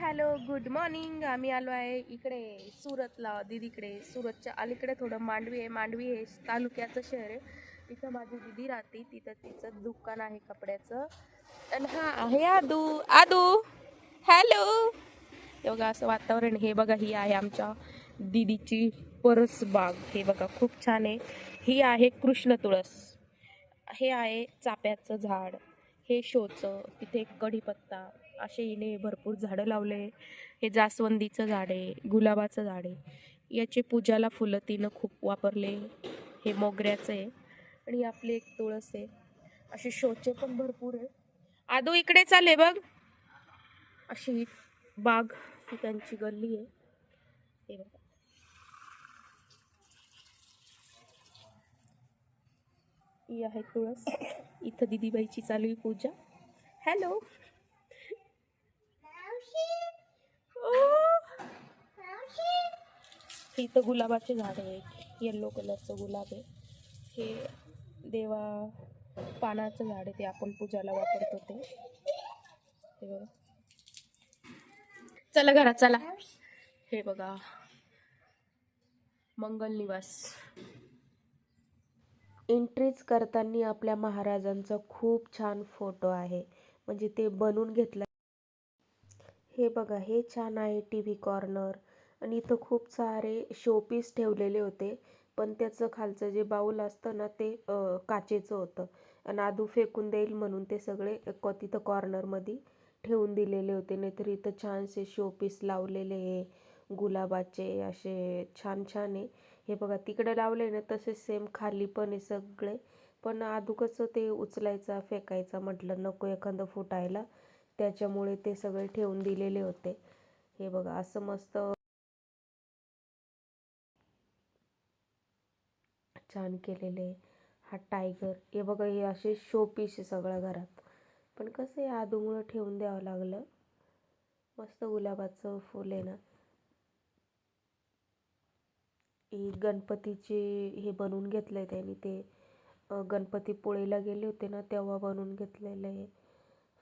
Hello good morning. आम्ही आलो आहे इकडे सुरतला. दीदीकडे सुरतच्या अलीकडे थोडं मांडवी आहे. मांडवी हे तालुक्याचं शहर आहे. तिथं माझी दीदी राहते. तिथं तिचं दुकान आहे कपड्याचं. आणि हा आहे आदू. आदू हॅलो. हे बघा असं वातावरण हे बघा ही आहे आमच्या दीदीची परस बाग. हे बघा खूप छान आहे. ही आहे कृष्ण तुळस. हे आहे चाप्याचं झाड. हे शोचं. तिथे कढीपत्ता. असे हिने भरपूर झाडं लावले. हे जास्वंदीचं झाड आहे गुलाबाचं झाड आहे. याचे पूजाला फुलं तिनं खूप वापरले. हे मोगऱ्याचं आहे. आणि आपले एक तुळस आहे. असे शोचे पण भरपूर आहे. आदो इकडे चाले बघ. अशी बाग ही त्यांची गल्ली आहे. हे बघा. ही आहे तुळस. इथं दिदीबाईची चालू आहे पूजा. हॅलो हे इथं गुलाबाचे झाड आहे येल्लो कलरचं गुलाब आहे. हे देवा पानाचं झाड आहे. ते आपण पूजाला वापरतो ते. बघा. चला घरात चला. हे बघा. मंगल निवास. एंट्रीज करताना आपल्या महाराजांचा खूप छान फोटो आहे. म्हणजे ते बनवून घेतलं हे बघा हे छान आहे टी व्ही कॉर्नर. आणि इथं खूप सारे शोपीस ठेवलेले होते. पण त्याचं खालचं जे बाऊल असतं ना ते काचेचं होतं. आणि आदू फेकून देईल म्हणून ते सगळे क तिथं कॉर्नरमध्ये ठेवून दिलेले होते. नाहीतर इथं छानसे शोपीस लावलेले आहे गुलाबाचे असे छान छान आहे हे बघा तिकडे लावले ना तसे सेम खाली पण आहे सगळे. पण आदू कसं ते उचलायचा फेकायचा म्हटलं नको एखादं फुटायला. त्याच्यामुळे ते सगळे ठेवून दिलेले होते. हे बघा असं मस्त छान केलेले हा टायगर हे बघा हे असे शो पीस आहे सगळ्या घरात. पण कसं आहे आदूमुळं ठेवून द्यावं लागलं. मस्त गुलाबाचं फुल आहे ना. ही गणपतीचे हे बनवून घेतलंय त्यांनी. ते गणपती गणपतीपुळेला गेले होते ना तेव्हा बनवून घेतलेलं आहे.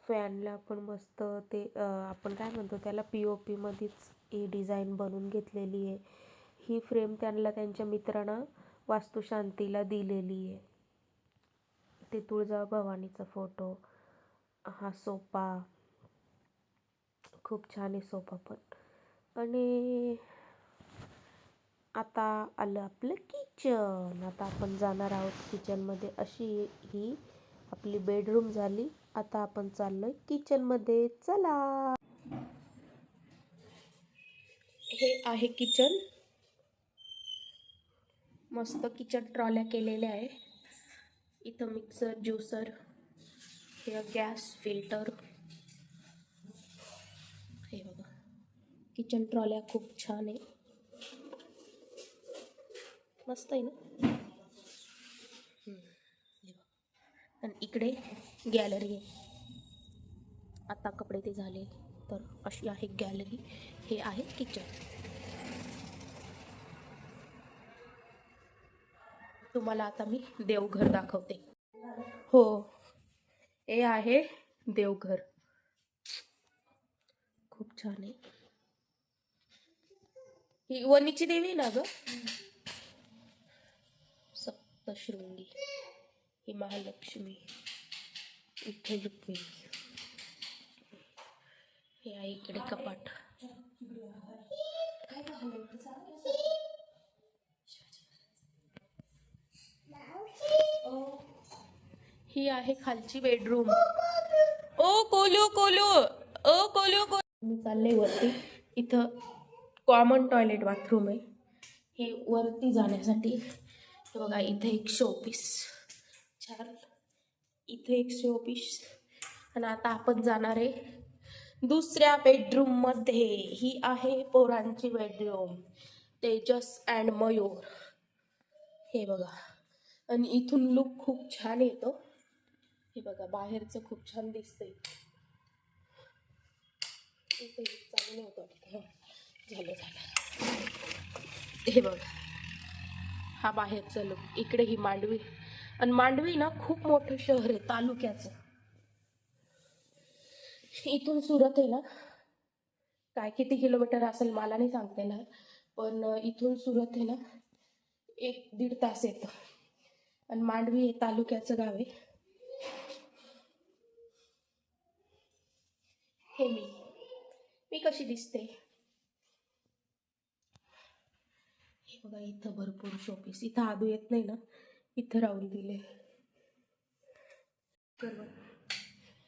फॅनला पण मस्त ते आपण काय म्हणतो त्याला पी ओ पीमध्येच ही डिझाईन बनवून घेतलेली आहे. ही फ्रेम त्यांना त्यांच्या मित्रानं वास्तुशांतीला दिलेली आहे. ते तुळजाभवानीचा फोटो हा सोफा खूप छान आहे सोफा पण. आणि आता आलं आपलं किचन आता आपण जाणार आहोत किचनमध्ये अशी ही आपली बेडरूम झाली. आता आपण चाललोय किचनमध्ये चला. हे आहे किचन मस्त किचन ट्रॉल्या केलेल्या आहे. इथं मिक्सर ज्युसर हे गॅस फिल्टर हे बघा. किचन ट्रॉल्या खूप छान आहे. मस्त आहे ना? आणि इकडे गॅलरी आहे. आता कपडे ते झाले तर अशी आहे गॅलरी. हे आहे किचन. तुम्हाला आता मी देवघर दाखवते. हो हे आहे देवघर. खूप छान आहे. ही वनीची देवी आहे ना ग? सप्तशृंगी. ही महालक्ष्मी. इथे रुक्मिणी हे आहे इकडे कपाट. ही आहे खालची बेडरूम. ओ कोलू कोलू. ओ कोलू कोलू. मी चालले वरती. इथं कॉमन टॉयलेट बाथरूम आहे. हे वरती जाण्यासाठी. बघा इथे एक शोपीस छान इथे एक शोपीस आणि आता आपण जाणार आहे दुसऱ्या बेडरूममध्ये ही आहे पोरांची बेडरूम तेजस अँड मयूर. हे बघा. आणि इथून लुक खूप छान येतो. हे बघा बाहेरचं खूप छान दिसतंय. इथे चांगलं होतं झालं झालं. हे बघा. हा बाहेरचा लुक इकडे ही मांडवी. आणि मांडवी ना खूप मोठं शहर आहे तालुक्याचं. इथून सुरत आहे ना काय किती किलोमीटर असेल मला नाही सांगता येणार पण इथून सुरत आहे ना एक दीड तास येतं. आणि मांडवी हे तालुक्याचं गाव आहे. हे मी. मी कशी दिसते? हे बघा इथं भरपूर शोपीस इथं आदू येत नाही ना. इथं राहून दिले.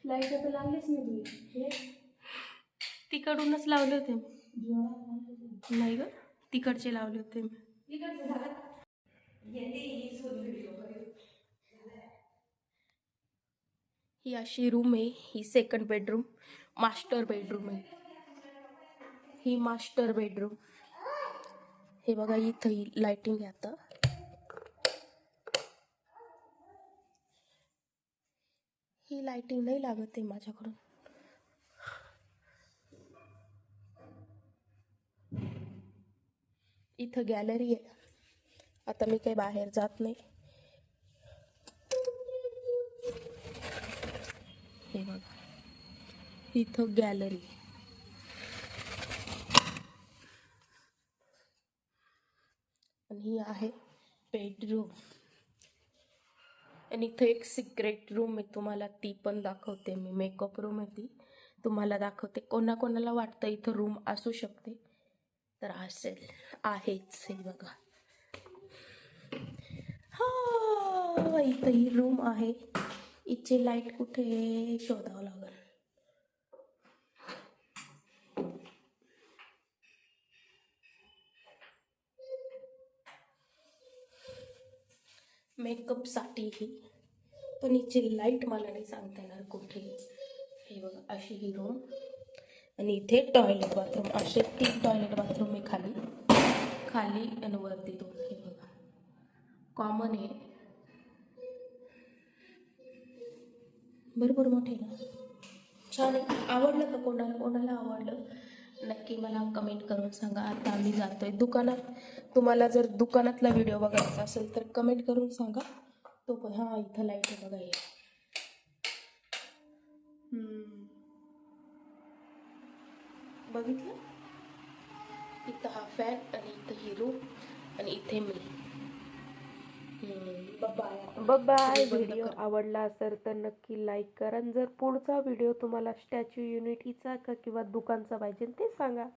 लाइट तर लागलेच नाही तुम्ही तिकडूनच लावले होते. नाही ग तिकडचे लावले होते. मी ही अशी रूम आहे ही सेकंड बेडरूम मास्टर बेडरूम आहे. ही मास्टर बेडरूम हे बघा इथं ही लाइटिंग आहे आता. ही लायटिंग नाही लागत आहे माझ्याकडून. इथं गॅलरी आहे. आता मी काही बाहेर जात नाही. हे बघा. इथं गॅलरी आणि ही आहे बेडरूम आणि इथं एक सिक्रेट रूम आहे तुम्हाला ती पण दाखवते मी. मेकअप रूम आहे ती. तुम्हाला दाखवते. कोणाकोणाला वाटतं इथं रूम असू शकते? तर असेल. आहेच हे बघा. हा इथं ही रूम आहे. इथे लाइट कुठे शोधावं लागेल? मेकअपसाठीही. पण हिची लाइट मला नाही सांगता येणार कुठे. हे बघा अशी ही रूम आणि इथे टॉयलेट बाथरूम असे तीन टॉयलेट बाथरूम आहे खाली. खाली आणि वरती दोन हे बघा. कॉमन आहे. भरपूर मोठे ना? छान आहे. आवडलं का कोणाला? कोणाला आवडलं? नक्की मला कमेंट करून सांगा. आता आम्ही जातो आहे दुकानात. तुम्हाला जर दुकानातला व्हिडिओ बघायचा असेल तर कमेंट करून सांगा. तो पण हां इथं लाइट आहे बघा हे. बघितलं? इथं हा फॅन आणि इथं हिरो आणि इथे मी. Bye video. आवडला असेल तर नक्की लाईक करा. आणि जर पुढचा व्हिडिओ तुम्हाला स्टॅच्यू युनिटीचा का किंवा दुकानचा पाहिजे ते सांगा.